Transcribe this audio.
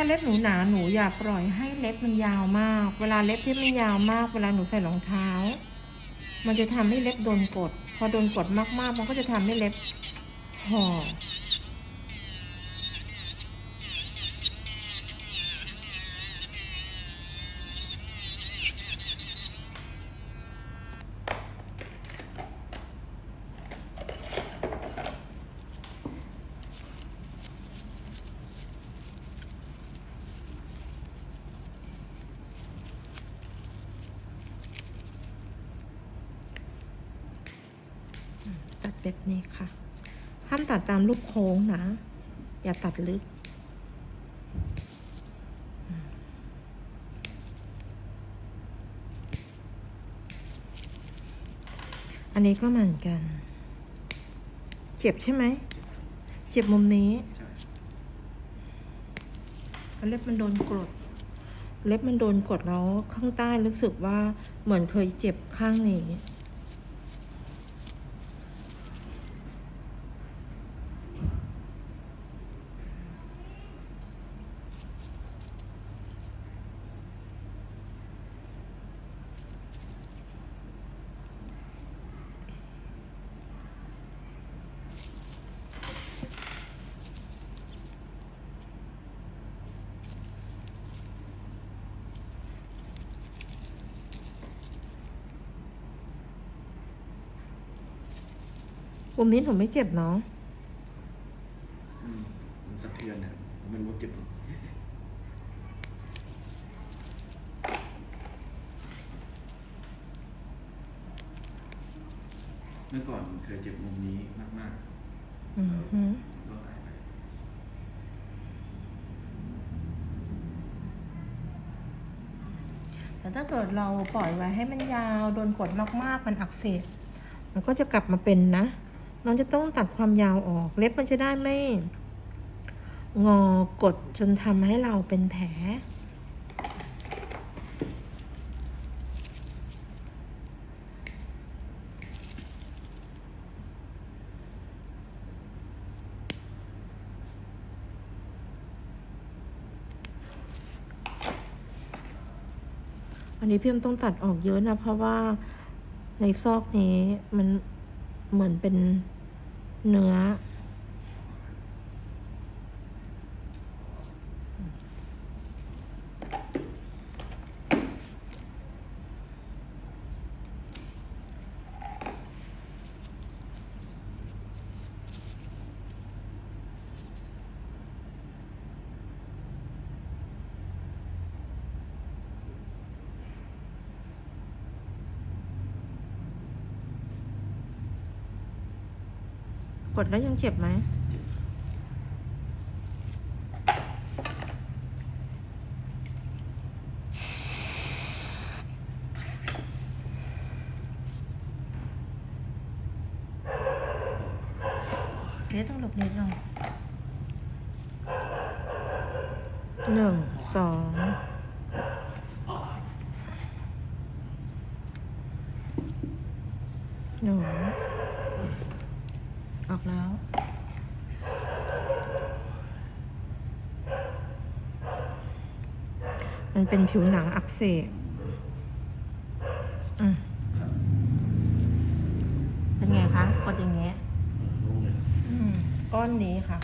ถ้าเล็บหนูหนาหนูอย่าปล่อยให้เล็บมันยาวมาก เวลาเล็บที่มันยาวมาก เวลาหนูใส่รองเท้า มันจะทำให้เล็บโดนกด พอโดนกดมากๆ มันก็จะทำให้เล็บห่อ ตัดแบบนี้ค่ะ ห้ามตัดตามลูกโค้งนะ อย่าตัดลึก อันนี้ก็เหมือนกัน เจ็บใช่ไหม เจ็บมุมนี้ เล็บมันโดนกดเล็บมันโดนกดแล้วข้างใต้รู้สึกว่าเหมือนเคยเจ็บข้างนี้ มุมนี้หนูไม่เจ็บเนาะอืมมันสะเทือนอะมันรู้เจ็บเมื่อก่อนเคยเจ็บมุมนี้มากอือฮึๆก็หายไปแต่ถ้าเกิดเราปล่อยไว้ให้มันยาวโดนกดมากๆมันอักเสบมันก็จะกลับมาเป็นนะ น้องจะต้องตัดความยาวออก เล็บมันจะได้ไม่ งอกดจนทำให้เราเป็นแผล อันนี้พี่เอ็มต้องตัดออกเยอะนะ เพราะว่าในซอกนี้มัน เหมือนเป็นเนื้อ ดแล้วยังเจ็บไหมเดี๋ยวต้องหลบนิดหน่อยหนึ่งสองหนึ่ง ออกแล้ว มันเป็นผิวหนังอักเสบอืมครับเป็นไงคะ กดอย่างเงี้ยรู้เลยอืมก้อนนี้ค่ะ